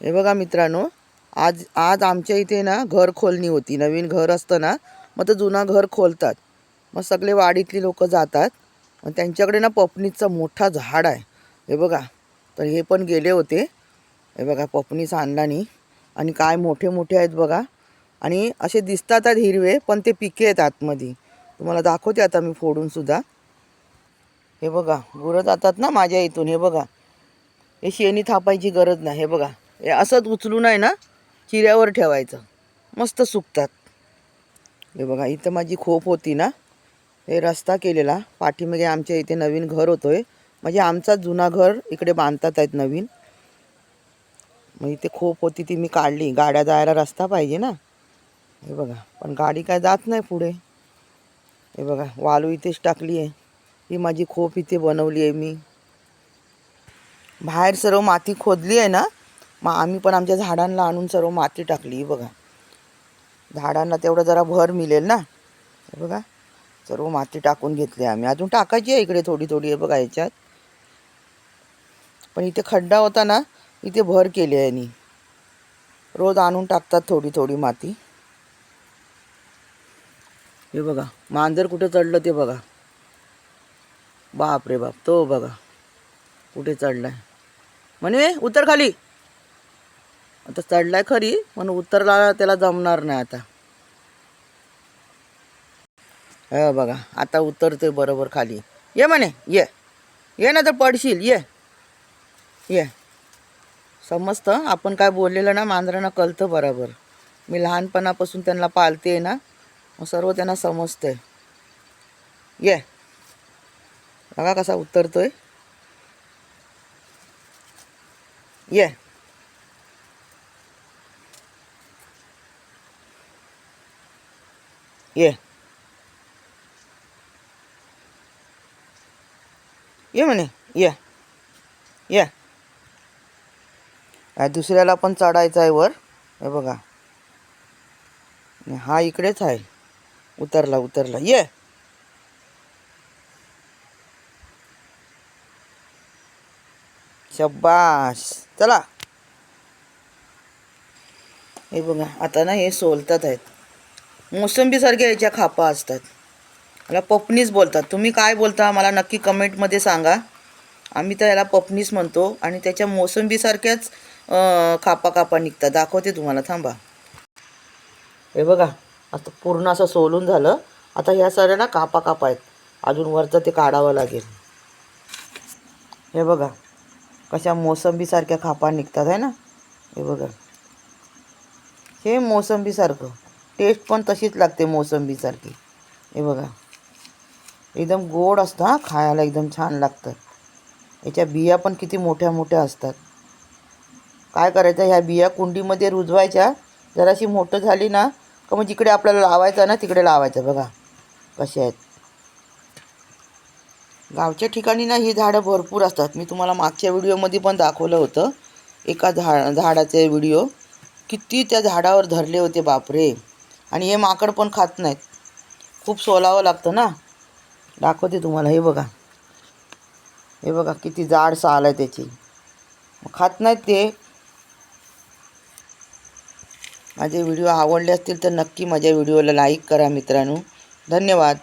हे बघा मित्रांनो आज आज आमच्या इथे ना घर खोलणी होती. नवीन घर असतं ना मग तर जुना घर खोलतात. मग सगळे वाडीतली लोक जातात. मग त्यांच्याकडे ना पपनीचं मोठा झाड आहे. हे बघा तर हे पण गेले होते. हे बघा पपनीच आणलानी आणि काय मोठे मोठे आहेत बघा. आणि असे दिसतात आहेत हिरवे पण ते पिके आहेत आतमध्ये. तुम्हाला दाखवते आता मी फोडून सुद्धा. हे बघा गुरं जातात ना माझ्या इथून. हे बघा. हे शेणी थापायची गरज नाही. हे बघा. हे असंच उचलून आहे ना चिऱ्यावर ठेवायचं. मस्त सुकतात. हे बघा इथं माझी खोप होती ना हे रस्ता केलेला. पाठीमागे आमच्या इथे नवीन घर होतोय. म्हणजे आमचा जुना घर इकडे बांधतात आहेत नवीन. मग इथे खोप होती ती मी काढली. गाड्या जायला रस्ता पाहिजे ना. हे बघा पण गाडी काय जात नाही पुढे. हे बघा वालू इथेच टाकली आहे. ही माझी खोप इथे बनवली आहे मी. बाहेर सर्व माती खोदली आहे ना मग आम्ही पण आमच्या झाडांना आणून सर्व माती टाकली बघा. झाडांना तेवढं जरा भर मिळेल ना? हे बघा. सर्व माती टाकून घेतली आम्ही. अजून टाकायची आहे इकडे थोडी थोडी हे बघा याच्यात पण इथे खड्डा होता ना इथे भर केली आहे यांनी. रोज आणून टाकतात थोडी थोडी माती. हे बघा. मांजर कुठे चढलं ते बघा. बाप रे बाप. तो बघा. कुठे चढलाय? म्हणे उतर खाली. आता चढलाय खरी पण उतरला त्याला जमणार नाही आता. हे बघा आता उतरतोय बरोबर खाली. ये म्हणे ये. ये ना तर पडशील ये. ये. समजतं? आपण काय बोललेलं ना मांजरांना कळतं बरोबर. मी लहानपणापासून त्यांना पाळते ना मग सर्व त्यांना समजतंय. ये. बघा कसा उतरतोय. ये. ये ये म्हणे ये ये दुसऱ्याला पण चढायचं आहे वर. हे बघा. हा इकडेच आहे. उतरला उतरला. ये शब्बाश चला. हे बघा आता ना हे सोलतात आहेत. मोसंबीसारख्या याच्या खापा असतात. मला पपनीस बोलतात. तुम्ही काय बोलता? मला नक्की कमेंटमध्ये सांगा. आम्ही तर याला पपनीस म्हणतो आणि त्याच्या मोसंबीसारख्याच खापा खापा निघतात. दाखवते तुम्हाला. थांबा. हे बघा. आता पूर्ण असं सोलून झालं. आता ह्या साऱ्या ना कापा कापा आहेत. अजून वरचं ते काढावं लागेल. हे बघा. कशा मोसंबीसारख्या खापा निघतात आहे ना? हे बघा. हे मोसंबीसारखं. टेस्ट पण तशीच लागते मोसंबीसारखी. हे बघा. एकदम गोड असतं हां खायला एकदम छान लागतं. याच्या बिया पण किती मोठ्या मोठ्या असतात. काय करायचं ह्या बिया कुंडीमध्ये रुजवायच्या. जराशी मोठं झाली ना का मग जिकडे आपल्याला लावायचं ना तिकडे लावायचं. बघा कसे आहेत. गावच्या ठिकाणी ना ही झाडं भरपूर असतात. मी तुम्हाला मागच्या व्हिडिओमध्ये पण दाखवलं होतं. एका झा झाडाचे व्हिडिओ. किती त्या झाडावर धरले होते बापरे. आणि हे माकड पण खात नाहीत. खूप सोलावं लागतं ना. दाखवते तुम्हाला हे बघा. हे बघा किती जाड साल आहे त्याची. खात नाहीत ते. माझे व्हिडिओ आवडले असतील तर नक्की माझ्या व्हिडिओला लाईक करा मित्रांनो. धन्यवाद.